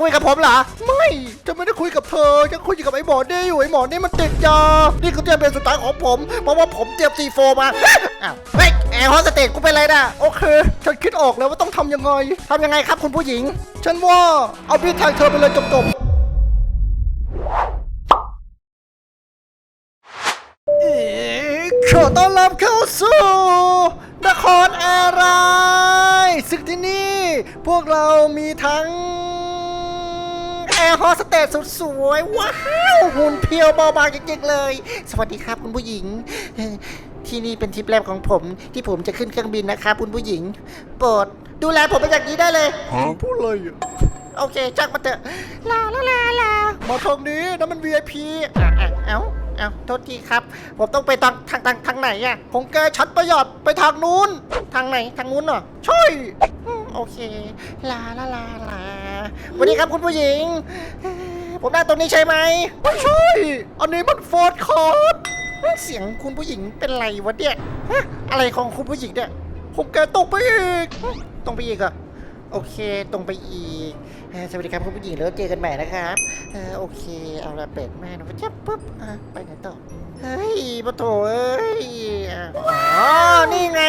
คุยกับผมเหรอ ไม่จะไม่ได้คุยกับเธอจะคุยกับไอ้หมอนี่อยู่ไอ้หมอนี่มันติดยา นี่คือเตียมเป็นสุดท้ายของผม เพราะว่าผมเตรียมซีโฟมาอ้าวเฮ้ยแอร์โฮสเตสกูเป็นไรนะโอเคฉันคิดออกแล้วว่าต้องทำยังไงทำยังไงครับคุณผู้หญิง ฉันว่าเอาพี่แทงเธอไปเลยจบๆขอต้อนรับเข้าสู่นครอร์ไร ซึ่งที่นี่ พวกเรามีทั้ง ร์โฮสเตสสุดสวยว้าวหุ่นเพียวเบาบางจริงๆเลย สวัสดีครับคุณผู้หญิงเอ่อที่นี่เป็นทริปแรกของผม ที่ผมจะขึ้นเครื่องบินนะครับคุณผู้หญิง โปรดดูแลผมเป็นอย่างดีได้เลย พูดเลยอะโอเคจักมาเถอะลาลาลาลามาทางนี้นั่นมัน VIP อะอะเอ้าเอ้าโทษทีครับ ผมต้องไปทางทางทางทางไหนอะของแกชัดประหยัดไปทางนู้น ทางไหนทางนู้นเหรอใช่อืมโอเค ลาลาลาลา สวัสดีครับคุณผู้หญิงเอ่อผมนั่งตรงนี้ใช่ไหมไม่ใช่ อันนี้มันฟอร์ดคอร์ดเสียงคุณผู้หญิงเป็นไรวะเนี่ยฮะอะไรของคุณผู้หญิงเนี่ยผมแกตกไปอีกตรงไปอีกเหรอะ โอเค ตรงไปอีก สวัสดีครับคุณผู้หญิงแล้วเจอกันใหม่นะครับโอเค เอาละเป็ดแม่นะจับปุ๊บอะไปไหนต่อ เฮ้ยปะโถเอ้ย อ๋อ นี่ไง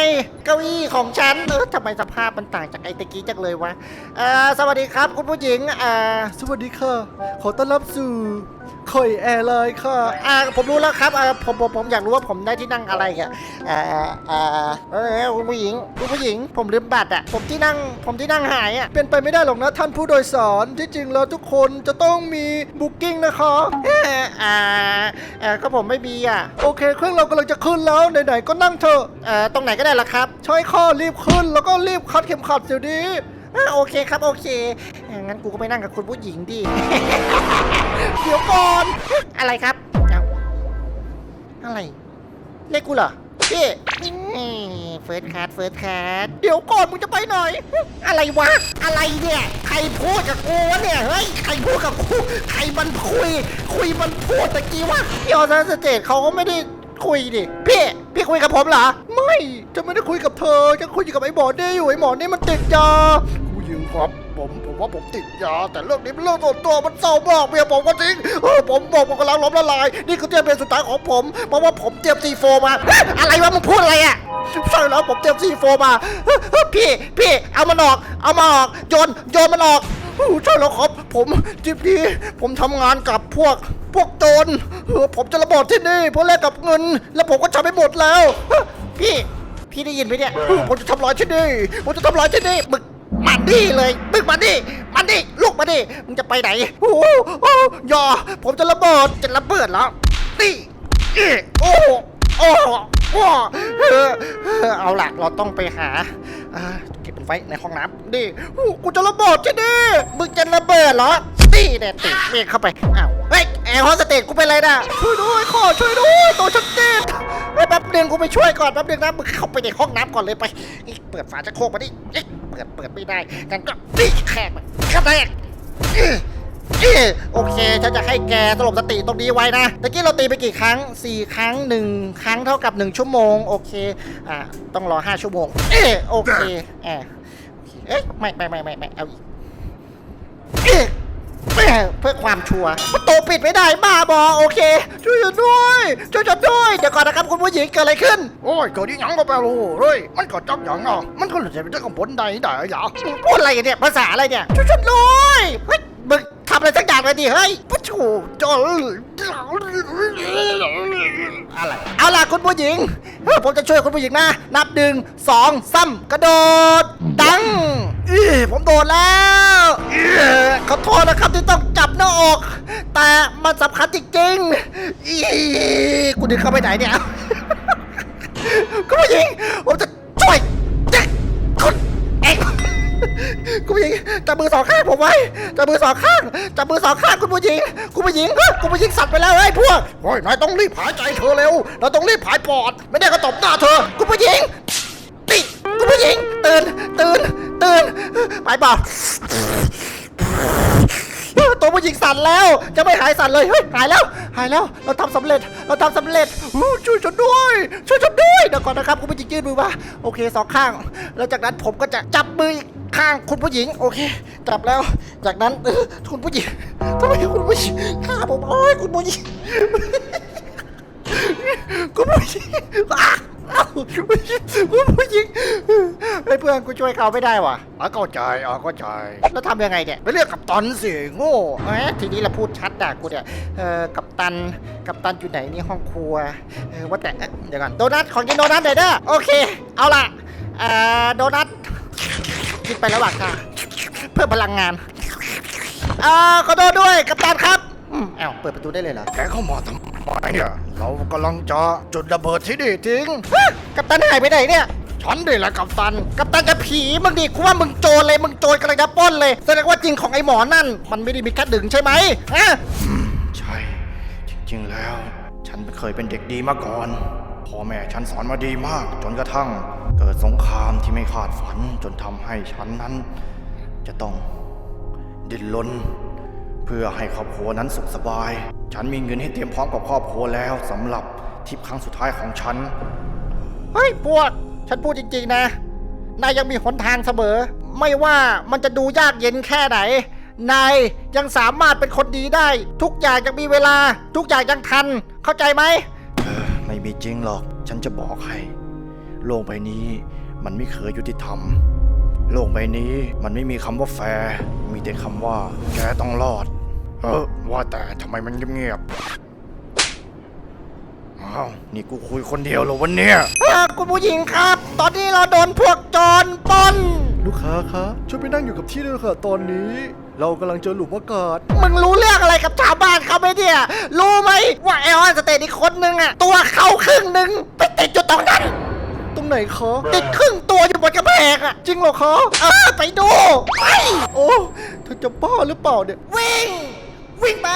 เก้าอี้ของฉัน เออทำไมสภาพมันต่างจากไอ้ตะกี้จังเลยวะเออสวัสดีครับคุณผู้หญิงอ่าสวัสดีค่ะ ขอต้อนรับสู่ คอยแอร์ไลน์ค่ะอ่าผมรู้แล้วครับอ่าผมผมผมอยากรู้ว่าผมได้ที่นั่งอะไรอะอ่าอ่าเออคุณผู้หญิงคุณผู้หญิง ผมลืมบัตรอะผมที่นั่งผมที่นั่งหายอะเป็นไปไม่ได้หรอกนะท่านผู้โดยสารที่จริงแล้วทุกคนจะต้องมีบุ๊กิ้งนะคะเอ่ออ่าเออก็ผมไม่มีอะโอเค เครื่องเรากำลังจะขึ้นแล้วไหนๆก็นั่งเถอะอ่อตรงไหนก็ได้ละครับช่ข้อรีบขึ้นแล้วก็รีบคัดเข็มขัดเดี๋ยวนี้อ่าโอเคครับโอเค งั้นกูก็ไปนั่งกับคุณผู้หญิงดิ เดี๋ยวก่อน อะไรครับเอาอะไร เรียกกูเหรอพี่เฟิร์สคาร์ดเฟิร์สคาร์ดเดี๋ยวก่อนมึงจะไปหน่อยอะไรวะ อะไรเนี่ย ใครพูดกับกูวะเนี่ย เฮ้ย ใครพูดกับกู ใครมันคุย คุยมันพูดตะกี้วะพี่ออสเตทเขาก็ไม่ได้คุยดิ พี่ พี่คุยกับผมเหรอ ไม่ จะไม่ได้คุยกับเธอ จะคุยกับไอ้หมอนี่อยู่ ไอ้หมอนี่มันติดยาผู้หญิง ครับ ผมผมว่าผมติดยา แต่เรื่องนี้เป็นเรื่องส่วนตัวมันเศร้ามากเมียผมก็จริงเออผมบอกผมกำลังล้มละลาย นี่คือเตรียมเป็นสุดท้ายของผม เพราะว่าผมเตรียมซีโฟมา อะไรวะมึงพูดอะไรอะใช่แล้วผมเตรียมซีโฟมา พี่พี่เอามันออก เอามาออกโยนโยนมันออกใช่แล้วครับ ผมจิบนี้ผมทำงานกับพวกพวกโจรเออผมจะระเบิดที่นี่เพื่อแลกกับเงิน แล้วผมก็ใช้ไปหมดแล้ว พี่ พี่ได้ยินไหมเนี่ย ผมจะทำลายที่นี่ ผมจะทำลายที่นี่มึง มันดิเลยมึงมันดิมันดิลูกมาดิมึงจะไปไหนโอ้โหโอ้โหอย่าผมจะระเบิดจะระเบิดแล้วนี่เอ๊ะโอ้โหโอ้โหโอ้โหเออเออเอาล่ะเราต้องไปหาอ่าเก็บมันไว้ในห้องน้ำดิโอ้โหกูจะระเบิดที่นี่มึงจะระเบิดเหรอนี่แน่ติเมฆเข้าไปอ้าวเฮ้ย แอร์โฮสเตสกูเป็นไรนะช่วยด้วยขอช่วยด้วยตัวฉันติดเฮ้ยแป๊บเดียวกูไปช่วยก่อนแป๊บเดียวนะมึงเข้าไปในห้องน้ำก่อนเลยไปนี่เปิดฝาชักโครกมาดิเอ๊ะเปิดเปิดไม่ได้กันก็นี่แขกมันกระแทกอื้ออื้อโอเค ฉันจะให้แกสลบสติตรงนี้ไว้นะตะกี้เราตีไปกี่ครั้งสี่ครั้งหนึ่งครั้งเท่ากับหนึ่งชั่วโมง โอเค อ่า ต้องรอห้าชั่วโมง เอ๊ะโอเคอ่าโอเคเอ๊ะ ไม่ไม่ไม่ไม่ไม่เอาอีกเอ๊ะ แม่เพื่อความชัวร์ประตูปิดไม่ได้บ้าบอโอเค ช่วยฉันด้วยช่วยฉันด้วยเดี๋ยวก่อนนะครับคุณผู้หญิงเกิดอะไรขึ้น โอ้ยเกิดยังก็ไม่รู้เลยมันก็จักอย่างอะมันก็เลยจะเป็นเรื่องของผลใดได้อย่าพูดอะไรกันเนี่ยภาษาอะไรเนี่ยช่วยฉันด้วยเฮ้ยมึงทำอะไรสักอย่างเลยดิเฮ้ยปะโถจออะไร เอาล่ะคุณผู้หญิงเฮ้ย ผมจะช่วยคุณผู้หญิงนะ นับหนึ่งสองซ้ำกระโดด ดังอีผมโดดแล้วอีขอโทษนะครับที่ต้องจับหน้าอก แต่มันสำคัญจริงๆอีกูดึงเข้าไปไหนเนี่ยคุณผู้หญิงผมจะช่วยจับคุณเอง คุณผู้หญิงจับมือสองข้างผมไว้จับมือสองข้างจับมือสองข้างคุณผู้หญิงคุณผู้หญิงเฮ้ยคุณผู้หญิงสัตว์ไปแล้วไอ้ยพวกโอ้ยนายต้องรีบหายใจเธอเร็วเราต้องรีบหายปอด ไม่ได้ก็ตบหน้าเธอ คุณผู้หญิงติคุณผู้หญิงตื่นตื่นตื่นไปเปล่า ตัวผู้หญิงสั่นแล้ว จะไม่หายสั่นเลย เฮ้ย หายแล้ว หายแล้ว เราทำสำเร็จ เราทำสำเร็จอู้ช่วยฉันด้วย ช่วยฉันด้วยเดี๋ยวก่อนนะครับ คุณผู้หญิงยื่นมือมาโอเคสองข้าง แล้วจากนั้นผมก็จะจับมืออีกข้างคุณผู้หญิง โอเค จับแล้ว จากนั้นเออคุณผู้หญิงทำไมคุณผู้หญิงฆ่าผมโอ้ยคุณผู้หญิง คุณผู้หญิง อ้าวอ้าผู้หญิงผู้หญิงไอ้เพื่อนกูช่วยเขาไม่ได้ว่ะอะเข้าใจอะเข้าใจ แล้วทำยังไงเนี่ยไปเรียกกับตันสิโง่แหมทีนี้เราพูดชัดด่ากูเนี่ยเออกับตันกับตันอยู่ไหนนี่ห้องครัวเออว่าแต่เอ๊ะเดี๋ยวก่อนโดนัทของกินโดนัทหน่อยเด้อโอเค เอาล่ะเอ่อโดนัทกินไประหว่างทางเพื่อพลังงานเอ่อขอโทษด้วยกับตันครับอืมอ้าเปิดประตูได้เลยเหรอ แกเข้ามาทำไม อะเรากำลังจะจุดระเบิดที่นี่ทิ้งฮะกับตันหายไปไหนเนี่ย ฉันนี่แหละกับตันกับตันจะผีมึงดิกูว่ามึงโจรเลยมึงโจรกำลังจะปล้นเลยแสดงว่าจริงของไอ้หมอนั่น มันไม่ได้มีแค่ดึงใช่ไหมฮะใช่ จริงๆแล้ว ฉันเคยเป็นเด็กดีมาก่อนพ่อแม่ฉันสอนมาดีมาก จนกระทั่ง เกิดสงครามที่ไม่คาดฝัน จนทำให้ฉันนั้น จะต้องดิ้นรนเพื่อให้ครอบครัวนั้นสุขสบาย ฉันมีเงินให้เตรียมพร้อมกับครอบครัวแล้วสำหรับทริปครั้งสุดท้ายของฉัน เฮ้ยพวก ฉันพูดจริงๆนะ นายยังมีหนทางเสมอ ไม่ว่ามันจะดูยากเย็นแค่ไหน นายยังสามารถเป็นคนดีได้ ทุกอย่างยังมีเวลา ทุกอย่างยังทัน เข้าใจไหมเออไม่มีจริงหรอก ฉันจะบอกให้ โลกใบนี้มันไม่เคยยุติธรรม โลกใบนี้มันไม่มีคำว่าแฟร์ มีแต่คำว่าแกต้องรอด เออว่าแต่ทำไมมันเงียบๆอ้าวนี่กูคุยคนเดียวเหรอวันเนี้ยเอ่อคุณผู้หญิงครับ ตอนนี้เราโดนพวกโจรปล้น ลูกค้าคะช่วยไปนั่งอยู่กับที่ด้วยค่ะ ตอนนี้ เรากำลังเจอหลุมอากาศ มึงรู้เรื่องอะไรกับชาวบ้านเขาไหมเนี่ย รู้ไหมว่าแอลสเตทอีกคนนึงอะตัวเขาครึ่งหนึ่งไปติดอยู่ตรงนั้น ตรงไหนคะติดครึ่งตัวอยู่บนกระแพงอะจริงเหรอคะเออไปดู ไป โอ้เธอจะบ้าหรือเปล่าเนี่ย วิ่ง วิ่งไป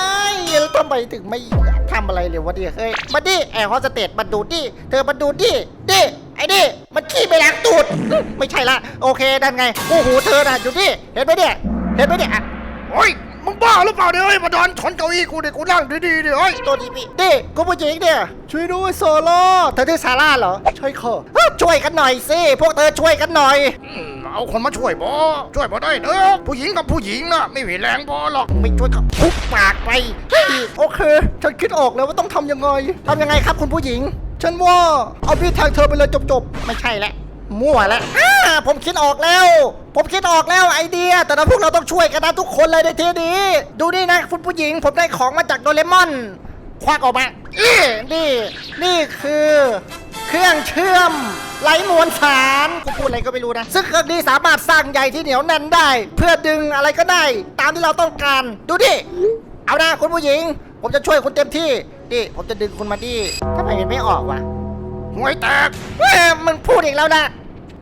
แล้วทำไมถึงไม่ทำอะไรเลยวะดิเฮ้ยมาดิแอร์โฮสเตสมาดูดิเธอมาดูดิดิไอ้ดิมันขี้ไปล้างตูดไม่ใช่ละโอเคนั่นไงโอ้โหเธอน่ะอยู่ดิเห็นไหมเนี่ยเห็นไหมเนี่ยโอ้ย มึงบ้าหรือเปล่าเนี่ยเฮ้ยมาดอนชนเก้าอี้กูดิกูนั่งดีๆดิเฮ้ยตัวดีพี่ดิคุณผู้หญิงเนี่ยช่วยด้วยซาร่าเธอชื่อซาร่าเหรอใช่ค่ะเอ้อช่วยกันหน่อยสิพวกเธอช่วยกันหน่อย อืมเอาคนมาช่วยบอช่วยบอได้เด้อผู้หญิงกับผู้หญิงน่ะไม่มีแรงพอหรอกไม่ช่วยก็ทุบปากไปเฮ้ยโอเค ฉันคิดออกแล้วว่าต้องทำยังไงทำยังไงครับคุณผู้หญิง ฉันว่าเอาพี่แทงเธอไปเลยจบไม่ใช่แล้ว มั่วแล้วอ่าผมคิดออกแล้ว ผมคิดออกแล้วไอเดีย แต่เราพวกเราต้องช่วยกันนะทุกคนเลยในทีนี้ ดูนี่นะคุณผู้หญิง ผมได้ของมาจากโดเรมอน ควักออกมาอี้นี่ นี่คือ เครื่องเชื่อมไหลมวลสารกูพูดอะไรก็ไม่รู้นะ ซึ่งเครื่องนี้สามารถสร้างใยที่เหนียวแน่นได้ เพื่อดึงอะไรก็ได้ ตามที่เราต้องการ ดูดิ เอานะคุณผู้หญิง ผมจะช่วยคุณเต็มที่ดิผมจะดึงคุณมาดิทำไมมันไม่ออกวะหวยแตกเฮ้ยมึงพูดอีกแล้วนะ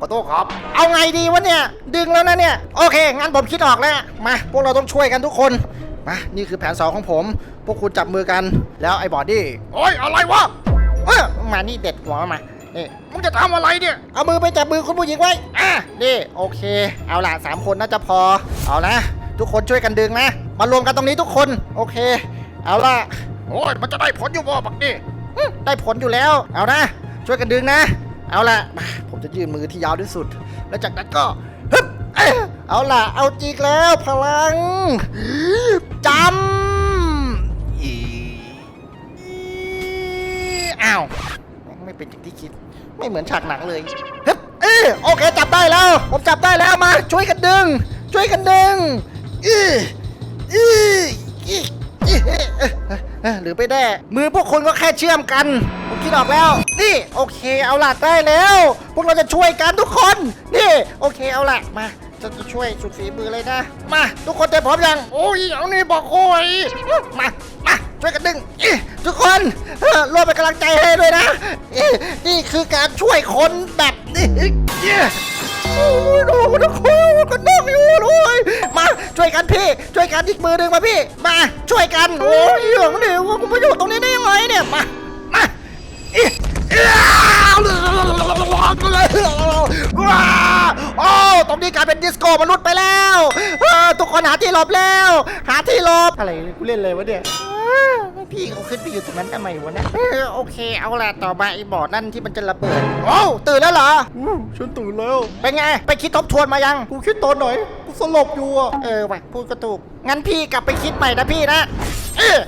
ขอโทษครับ เอาไงดีวะเนี่ย ดึงแล้วนะเนี่ย โอเค งั้นผมคิดออกแล้ว มา พวกเราต้องช่วยกันทุกคนมานี่คือแผนสองของผม พวกคุณจับมือกัน แล้วไอ้บอดี้ โอ้ยอะไรวะ เออมานี่เด็ดหัวมา นี่มึงจะทำอะไรเนี่ย เอามือไปจับมือคุณผู้หญิงไว้ อะ นี่ โอเค เอาล่ะสามคนน่าจะพอ เอานะทุกคนช่วยกันดึงนะ มารวมกันตรงนี้ทุกคน โอเค เอาล่ะโอ้ยมันจะได้ผลอยู่บ่บักนี่อืมได้ผลอยู่แล้ว เอานะ ช่วยกันดึงนะ เอาละผมจะยื่นมือที่ยาวที่สุด แล้วจากนั้นก็ฮึบเอ้ยเอาล่ะ เอาจริงแล้วพลังจำอีอีอ้าวไม่เป็นอย่างที่คิด ไม่เหมือนฉากหนังเลยฮึบเอ้ยโอเคจับได้แล้ว ผมจับได้แล้วมา ช่วยกันดึง ช่วยกันดึงอีอีอี อีเอ้ยเอ้ยเอ้ยเอ้ยหรือไปแน่มือพวกคุณก็แค่เชื่อมกัน ผมคิดออกแล้ว นี่ โอเคเอาล่ะได้แล้ว พวกเราจะช่วยกันทุกคน นี่ โอเคเอาล่ะมาจะจะช่วยสุดฝีมือเลยนะ มาทุกคนเตรียมพร้อมยังโอ้ยเอานี่บอกโอ้ยมามาช่วยกันดึงอิทุกคนเออร่วมเป็นกำลังใจให้ด้วยนะอินี่คือการช่วยคนแบบนี้อิ โอ้ยโอ้ยทุกคนกันนั่งอยู่เลยมา ช่วยกันพี่ ช่วยกันอีกมือหนึ่งมาพี่ มาช่วยกัน โอ้ยเหลืองเดี๋ยวผมมาอยู่ตรงนี้ได้ยังไงเนี่ย มา มาอิว้าโอ้ตรงนี้กลายเป็นดิสโก้มนุษย์ไปแล้วเออทุกคนหาที่หลบแล้ว หาที่หลบอะไรกูเล่นเลยวะเนี่ยพี่เขาขึ้นไปอยู่ตรงนั้นทำไมวะเนี่ยเออโอเคเอาละต่อมาไอ้บ่อนั่นที่มันจะระเบิดโอ้าวตื่นแล้วเหรออู้ฉันตื่นแล้ว เป็นไง ไปคิดทบทวนมายัง กูคิดตอนไหนกู สลบอยู่อะเออว่ะพูดก็ถูก งั้นพี่กลับไปคิดใหม่นะพี่นะเออ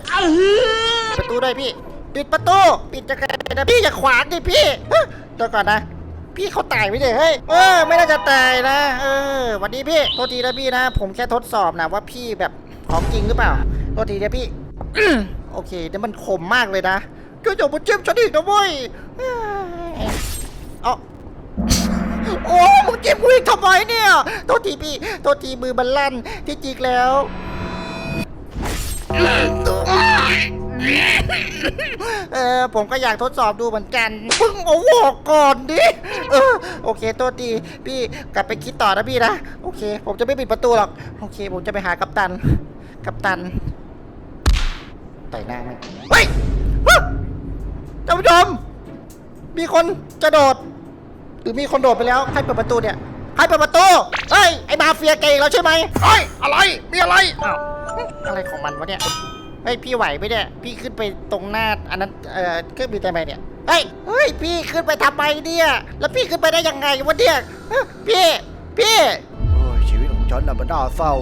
ประตูด้วยพี่ ปิดประตู ปิดจะไงนะพี่อย่าขวางดิพี่เฮ้ยเดี๋ยวก่อนนะ พี่เขาตายไม่ได้เฮ้ย เออ ไม่น่าจะตายนะ เออหวันดีพี่ โทษทีนะพี่นะ ผมแค่ทดสอบนะว่าพี่แบบของจริงหรือเปล่า โทษทีนะพี่ โอเคแต่มันคมมากเลยนะก็อย่ามาจิ้มฉันอีกนะเว้ยเอ้ยเอาโอ้มึง เจ็บกูอีกทำไมเนี่ย โทษทีพี่ โทษทีมือมันลั่นที่จริงแล้ว เออผมก็อยากทดสอบดูเหมือนกันพึ่งเอาออกก่อนดิ เออโอเคโทษทีพี่กลับไปคิดต่อนะพี่นะ โอเค ผมจะไม่ปิดประตูหรอก โอเค ผมจะไปหากัปตัน กัปตันต่อยหน้ามันเฮ้ยฮะท่านผู้ชมมีคนจะโดด หรือมีคนโดดไปแล้วใครเปิดประตูเนี่ยใครเปิดประตูเฮ้ยไอ้มาเฟียเกย์แล้วใช่ไหมเฮ้ยอะไรมีอะไรอ้าวอะไรของมันวะเนี่ยเฮ้ยพี่ไหวไหมเนี่ยพี่ขึ้นไปตรงหน้าอันนั้นเอ่อเครื่องบินทำไมเนี่ยเฮ้ยเฮ้ยพี่ขึ้นไปทำไมเนี่ยแล้วพี่ขึ้นไปได้ยังไงวะเนี่ยฮะพี่พี่เฮ้ยชีวิตของฉันน่ะมันน่าเศร้า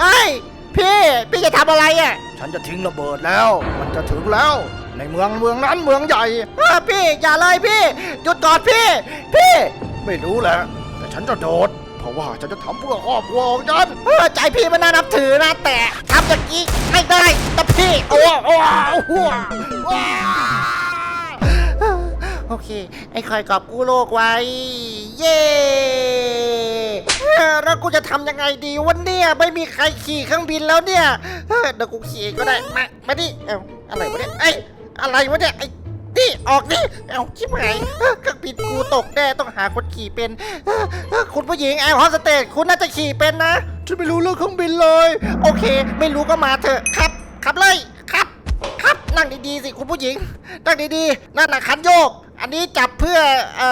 เฮ้ยพี่พี่จะทำอะไรอะฉันจะทิ้งระเบิดแล้ว มันจะถึงแล้ว ในเมืองเมืองนั้นเมืองใหญ่เออพี่อย่าเลยพี่หยุดก่อนพี่ พี่ ไม่รู้แหละแต่ฉันจะโดด เพราะว่าฉันจะทำเพื่อครอบครัวของฉันเออใจพี่มันน่านับถือนะแต่ทำอย่างนี้ไม่ได้นะพี่โอ้โอ้โอ้โหว้าวโอเค ไอ้คอยกอบกู้โลกไว้ เย้แล้วกูจะทำยังไงดีวันเนี่ยไม่มีใครขี่เครื่องบินแล้วเนี่ยเดี๋ยวกูขี่ก็ได้มามาดิเอ้าอะไรวะเนี่ยไอ้ อะไรวะเนี่ยไอ้นี่ออกนี่เอ้าชิบหายเออเครื่องบินกูตกแน่ต้องหาคนขี่เป็นเออเออคุณผู้หญิงแอร์โฮสเตสคุณน่าจะขี่เป็นนะ ฉันไม่รู้เรื่องเครื่องบินเลย โอเค ไม่รู้ก็มาเถอะครับขับเลยครับครับนั่งดีๆสิคุณผู้หญิง นั่งดีๆนั่นนะคันโยก อันนี้จับเพื่อเอ่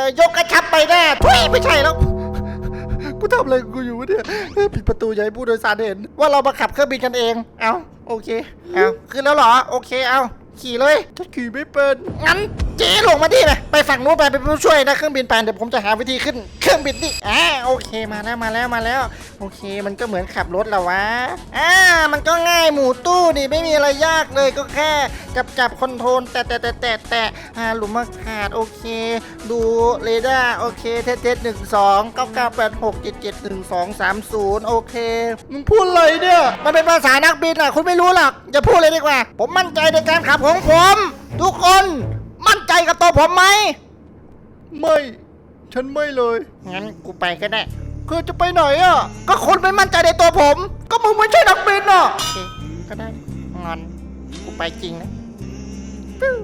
อยกกระชับไปหน้าทุยไม่ใช่แล้ว กูทำอะไรกูอยู่วะเนี่ยเฮ้ยปิดประตูอย่าให้ผู้โดยสารเห็น ว่าเรามาขับเครื่องบินกันเอง เอาโอเค เอาขึ้นแล้วเหรอ โอเค เอา ขี่เลยฉันขี่ไม่เป็นงั้นเจ๊ลงมาดิไปไป ฝั่งนู้นไปเป็นผู้ช่วยนะเครื่องบินไปเดี๋ยวผมจะหาวิธีขึ้นเครื่องบินนี่อ่าโอเคมาแล้วมาแล้วมาแล้ว โอเค มันก็เหมือนขับรถและวะอ่ามันก็ง่ายหมูตู้นี่ไม่มีอะไรยากเลยก็แค่จับจับคอนโทรลแต่แต่แต่แต่แต่อ่าหลุมอากาศโอเค ดูเรดาร์โอเคเทสเทสหนึ่งสองเก้าเก้าแปดหกเจ็ดเจ็ดหนึ่งสองสามศูนย์โอเคมึงพูดอะไรเนี่ยมันเป็นภาษานักบินอะคุณไม่รู้หรอกอย่าพูดเลยดีกว่า ผมมั่นใจในการขับของผม ทุกคน มั่นใจกับตัวผมไหมไม่ ฉันไม่เลย งั้นกูไปก็ได้ คือจะไปไหนอะ ก็คุณไม่มั่นใจในตัวผม ก็มึงไม่ใช่นักบินอะ โอเค ก็ได้ งอน กูไปจริงนะปิ้ว